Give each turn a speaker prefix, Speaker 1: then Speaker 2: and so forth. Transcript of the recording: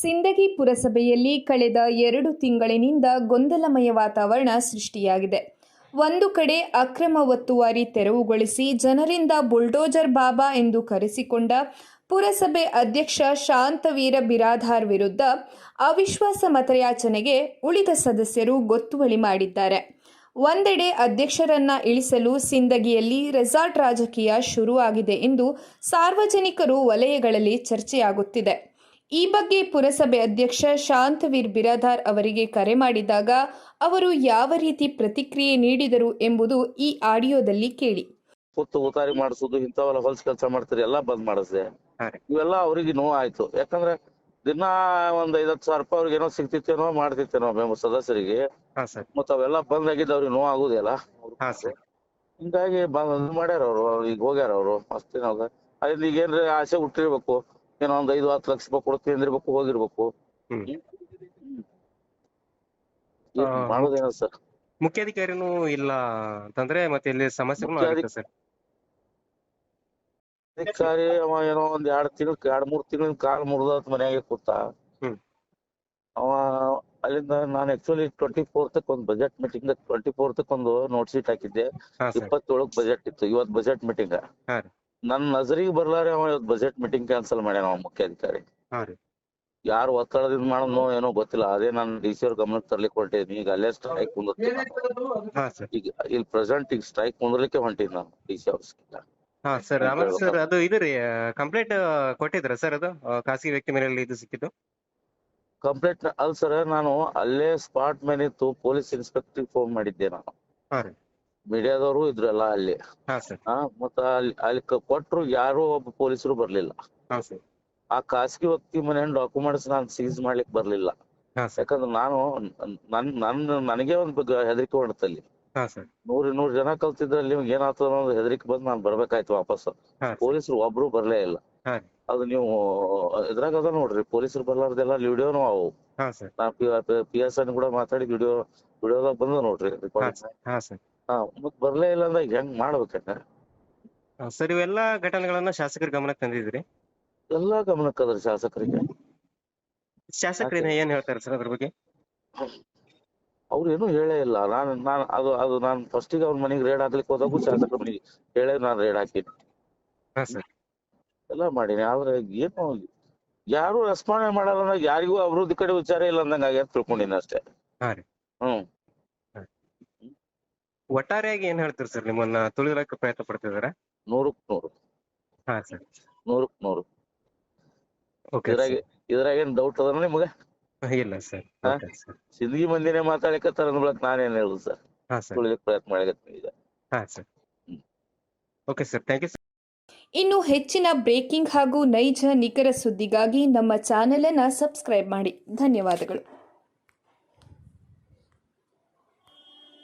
Speaker 1: ಸಿಂದಗಿ ಪುರಸಭೆಯಲ್ಲಿ ಕಳೆದ ಎರಡು ತಿಂಗಳಿನಿಂದ ಗೊಂದಲಮಯ ವಾತಾವರಣ ಸೃಷ್ಟಿಯಾಗಿದೆ. ಒಂದು ಕಡೆ ಅಕ್ರಮ ಒತ್ತುವಾರಿ ತೆರವುಗೊಳಿಸಿ ಜನರಿಂದ ಬುಲ್ಡೋಜರ್ ಬಾಬಾ ಎಂದು ಕರೆಸಿಕೊಂಡ ಪುರಸಭೆ ಅಧ್ಯಕ್ಷ ಶಾಂತವೀರ ಬಿರಾದಾರ್ ವಿರುದ್ಧ ಅವಿಶ್ವಾಸ ಮತಯಾಚನೆಗೆ ಉಳಿದ ಸದಸ್ಯರು ಗೊತ್ತುವಳಿ ಮಾಡಿದ್ದಾರೆ. ಒಂದೆಡೆ ಅಧ್ಯಕ್ಷರನ್ನ ಇಳಿಸಲು ಸಿಂದಗಿಯಲ್ಲಿ ರೆಸಾರ್ಟ್ ರಾಜಕೀಯ ಶುರುವಾಗಿದೆ ಎಂದು ಸಾರ್ವಜನಿಕರು ವಲಯಗಳಲ್ಲಿ ಚರ್ಚೆಯಾಗುತ್ತಿದೆ. ಈ ಬಗ್ಗೆ ಪುರಸಭೆ ಅಧ್ಯಕ್ಷ ಶಾಂತವೀರ್ ಬಿರಾದಾರ್ ಅವರಿಗೆ ಕರೆ ಮಾಡಿದಾಗ ಅವರು ಯಾವ ರೀತಿ ಪ್ರತಿಕ್ರಿಯೆ ನೀಡಿದರು ಎಂಬುದು ಈ ಆಡಿಯೋದಲ್ಲಿ ಕೇಳಿ.
Speaker 2: ಕೂತು ಉತಾರಿ ಮಾಡಿಸೋದು ಇಂಥವೆಲ್ಲ ಹೊಲ್ಸ್ ಕೆಲಸ ಮಾಡ್ತಾರೆ ಎಲ್ಲಾ ಬಂದ್ ಮಾಡಿಸ್ದೆ. ಇವೆಲ್ಲ ಅವರಿಗೆ ನೋವು ಆಯ್ತು ಯಾಕಂದ್ರೆ ದಿನ ಒಂದ್ ಐದತ್ತು ಸಾವಿರ ರೂಪಾಯಿ ಅವ್ರಿಗೆ ಏನೋ ಸಿಗ್ತಿತ್ತೇನೋ ಮಾಡ್ತಿತ್ತೇನೋ ಮೆಂಬರ್ ಸದಸ್ಯರಿಗೆ. ಮತ್ತ ಅವೆಲ್ಲ ಬಂದ್ ಆಗಿದ್ದು ಅವ್ರಿಗೆ ನೋವು ಆಗುದಿಲ್ಲ
Speaker 3: ಸರ್.
Speaker 2: ಹಿಂಗಾಗಿ ಬಂದ್ ಮಾಡ್ಯಾರ ಅವ್ರು ಈಗ ಹೋಗ್ಯಾರ ಅವ್ರು ಅದ್ರಿಂದ ಈಗ ಏನ್ರಿ ಆಸೆ ಹುಟ್ಟಿರ್ಬೇಕು. ಏನೋ ಒಂದ್ ಐದು ಹತ್ತು ಲಕ್ಷ ರೂಪಾಯಿ ಕೊಡ್ತೀನಿ ಅಂದಿರ್ಬೇಕು ಹೋಗಿರ್ಬೇಕು.
Speaker 3: ಹ್ಮ್.
Speaker 2: ಏನ್
Speaker 3: ಆ,
Speaker 2: ಮಾಡೋದೇನ ಸರ್.
Speaker 3: ಮುಖ್ಯಾಧಿಕಾರಿನೂ ಇಲ್ಲ ಅಂತಂದ್ರೆ ಮತ್ತೆ ಇಲ್ಲಿ
Speaker 2: ಸಮಸ್ಯೆ
Speaker 3: ಆಗುತ್ತೆ ಸರ್.
Speaker 2: ಅಧಿಕಾರಿ ಅವ ಏನೋ ಒಂದ್ ಎರಡ್ ತಿಂಗಳ ಎರಡ್ ಮೂರ್ ತಿಂಗಳಿಂದ ಕಾಲ್ ಮುರಿದ ಮನ್ಯಾಗೆ ಕೂತ.
Speaker 3: ಹ್ಮ್.
Speaker 2: ಅವ ಅಲ್ಲಿಂದ ನಾನು ಆಕ್ಚುಲಿ ಟ್ವೆಂಟಿ ಫೋರ್ತಕ್ ಒಂದು ಬಜೆಟ್ ಮೀಟಿಂಗ್ ಟ್ವೆಂಟಿ ಫೋರ್ತಕ್ ಒಂದು ನೋಟ್ ಶೀಟ್ ಹಾಕಿದ್ದೆ.
Speaker 3: ಹಾ ಸರ್.
Speaker 2: ಇಪ್ಪತ್ತೇಳಕ್ ಬಜೆಟ್ ಇತ್ತು ಇವತ್ತು ಬಜೆಟ್ ಮೀಟಿಂಗ್
Speaker 3: ಹಾ ರೀ.
Speaker 2: ನನ್ ನಜರಿಗೆ ಬರ್ಲಾರೆ ಅವ ಇವತ್ ಬಜೆಟ್ ಮೀಟಿಂಗ್ ಕ್ಯಾನ್ಸಲ್ ಮಾಡ್ಯಾನ ಅವ ಮುಖ್ಯಾಧಿಕಾರಿ
Speaker 3: ಹಾ ರೀ.
Speaker 2: ಯಾರು ಒತ್ತಡದಿಂದ ಮಾಡೋದ್ನೋ ಏನೋ ಗೊತ್ತಿಲ್ಲ ಅದೇ ನಾನು ಡಿ ಸಿ ಅವ್ರ ಗಮನಕ್ಕೆ ತರ್ಲಿಕ್ಕೆ ಹೊಂಟೇನಿ ಈಗ ಅಲ್ಲೇ ಸ್ಟ್ರೈಕ್ ಕುಂದಿರ್ತೀನಿ.
Speaker 3: ಹಾ ಸರ್.
Speaker 2: ಈಗ ಇಲ್ಲಿ ಪ್ರೆಸೆಂಟ್ ಈಗ ಸ್ಟ್ರೈಕ್ ಕುಂದ್ರಲಿಕ್ಕೆ ಹೊಂಟೀನಿ ನಾನು ಡಿ ಸಿ ಅವ್ರ
Speaker 3: ಹಾ ಸರ್ ಆಮೇಲೆ ಸರ್ ಅದು ಇದು ರೀ ಕಂಪ್ಲೇಂಟ್ ಕೊಟ್ಟಿದ್ರ ಸರ್ ಅದು ಆ, ಖಾಸಗಿ ವ್ಯಕ್ತಿ ಮೇಲೆ ಇದು ಸಿಕ್ಕಿದ್ದು?
Speaker 2: ಕಂಪ್ಲೇಂಟ್ ಅಲ್ ಸರ್ ನಾನು ಅಲ್ಲೇ ಸ್ಪಾಟ್ ಮೇಲೆ ಇತ್ತು ಪೊಲೀಸ್ ಇನ್ಸ್ಪೆಕ್ಟರ್ ಫೋನ್ ಮಾಡಿದ್ದೆ ನಾನು.
Speaker 3: ಹಾ ರೀ.
Speaker 2: ಮೀಡಿಯಾದವರು ಇದ್ರಲ್ಲ ಅಲ್ಲಿ.
Speaker 3: ಹಾ ಸರ್.
Speaker 2: ಆ ಮತ್ತ ಅಲ್ಲಿ ಅಲ್ಲಿ ಕ- ಕೊಟ್ರು ಯಾರು ಒಬ್ಬ ಪೊಲೀಸರು ಬರ್ಲಿಲ್ಲ.
Speaker 3: ಹಾ ಸರ್.
Speaker 2: ಆ ಖಾಸಗಿ ವ್ಯಕ್ತಿ ಮನೆ ಡಾಕ್ಯುಮೆಂಟ್ಸ್ ನಾನು ಸೀಸ್ ಮಾಡ್ಲಿಕ್ಕೆ ಬರ್ಲಿಲ್ಲ.
Speaker 3: ಹಾ ಸರ್.
Speaker 2: ಯಾಕಂದ್ರೆ ನಾನು ನನ್ ನನ್ ನನಗೆ ಒಂದು ಹೆದರಿಕೆ ಹೊಡ್ತಲ್ಲಿ
Speaker 3: ಹಾ ಸರ್.
Speaker 2: ನೂರ್ ಕಲ್ತಿದ್ರ ಜನ ಕಲ್ತಿದ್ರಲ್ಲಿ ಏನಾಗ್ತದ ಅನ್ನೋದು ಹೆದರಿಕೆ ಬಂದು ನಾನು ಬರ್ಬೇಕಾಯ್ತು ವಾಪಸ್
Speaker 3: ಹಾ
Speaker 2: ಪೊಲೀಸರು ಒಬ್ರು ಬರ್ಲೇ ಇಲ್ಲ.
Speaker 3: ಹಾ.
Speaker 2: ಅದು ನೀವು ಇದ್ರಾಗ ಅದ ನೋಡ್ರಿ ಪೊಲೀಸರು ಬರ್ಲಾರ್ದೆಲ್ಲ ವಿಡಿಯೋನು ಅವು.
Speaker 3: ಹಾ ಸರ್.
Speaker 2: ನಾ ಪಿ ಎಸ್ ಐ ಕೂಡ ಮಾತಾಡಿ ವಿಡಿಯೋ ವಿಡಿಯೋದಾಗ ಬಂದ ನೋಡ್ರಿ
Speaker 3: ಹಾ
Speaker 2: recording.
Speaker 3: ಸರ್. ಹಾ ಸರ್.
Speaker 2: ಹಾ ಮತ್ ಬರ್ಲೇ ಇಲ್ಲ ಅಂದ್ರೆ ಹೆಂಗ್ ಮಾಡ್ಬೇಕಂಗ
Speaker 3: ಹಾ, ಸರ್ ಇವೆಲ್ಲ ಘಟನೆಗಳನ್ನ ಶಾಸಕರ ಗಮನಕ್ಕೆ ತಂದಿದ್ರಿ?
Speaker 2: ಎಲ್ಲಾ ಗಮನಕ್ಕದ್ರ ಶಾಸಕರಿಗೆ.
Speaker 3: ಶಾಸಕರೇನ ಏನ್ ಹೇಳ್ತಾರೆ ಸರ್ ಅದ್ರ ಬಗ್ಗೆ?
Speaker 2: ಅವ್ರು ಏನು ಹೇಳೇ ಇಲ್ಲ. ನಾನು ನಾನ್ ಅದು ಅದು ನಾನ್ ಫಸ್ಟಿಗೆ ಅವ್ರ ಮನೆಗೆ ರೇಡ್ ಹಾಕ್ಲಿಕ್ಕೆ ಹೋದಾಗೂ ಶಾಸಕರ ಮನೆಗೆ ಹೇಳೇ ನಾನು ರೇಡ್ ಹಾಕಿನಿ.
Speaker 3: ಹಾ ಸರ್.
Speaker 2: ಎಲ್ಲ ಮಾಡೀನಿ. ಆದ್ರೆ ಏನು ಯಾರು ರೆಸ್ಪಾಂಡ್ ಮಾಡಲ್ಲ ಅಂದಾಗ ಯಾರಿಗೂ ಅಭಿವೃದ್ಧಿ ಕಡೆ ವಿಚಾರ ಇಲ್ಲ ಅಂದಂಗ ಆಗ್ಯದ ತಿಳ್ಕೊಂಡಿನಿ ಅಷ್ಟೇ.
Speaker 3: ಹಾ ರೀ.
Speaker 2: ಹ್ಮ್.
Speaker 3: ಒಟ್ಟಾರೆಯಾಗಿ ಏನ್ ಹೇಳ್ತೀರಿ ಸರ್ ನಿಮ್ಮನ್ನ ತುಳಿಲಕ್ಕೆ ಪ್ರಯತ್ನ ಪಡ್ತಿದಾರೆ?
Speaker 2: ನೂರಕ್ ನೂರು.
Speaker 3: ಹಾ ಸರ್
Speaker 2: ನೂರಕ್ ನೂರು.
Speaker 3: ಓಕೆ
Speaker 2: ಇದ್ರಾಗ ಇದ್ರಾಗ ಏನ್ ಡೌಟ್ ಅದ ನಿಮ್ಗ?
Speaker 3: ಇಲ್ಲ ಸರ್
Speaker 2: ಹಾ?
Speaker 3: ಓಕೆ ಸರ್
Speaker 2: ಸಿಂದಗಿ ಮಂದಿನೇ ಮಾತಾಡಕತ್ತಾರ ಅಂದ್ಬಳಕ್ ನಾನೇನ್ ಹೇಳುದು ಸರ್
Speaker 3: ಹಾ ಸರ್
Speaker 2: ತುಳಿಲಿಕ್ ಪ್ರಯತ್ನ ಮಾಡಕತ್ತೀನಿ ಈಗ.
Speaker 3: ಹಾ sir okay sir thank you
Speaker 1: ಇನ್ನು ಹೆಚ್ಚಿನ ಬ್ರೇಕಿಂಗ್ ಹಾಗೂ ನೈಜ ನಿಖರ ಸುದ್ದಿಗಾಗಿ ನಮ್ಮ ಚಾನೆಲ್ ಅನ್ನು ಸಬ್ಸ್ಕ್ರೈಬ್ ಮಾಡಿ. ಧನ್ಯವಾದಗಳು.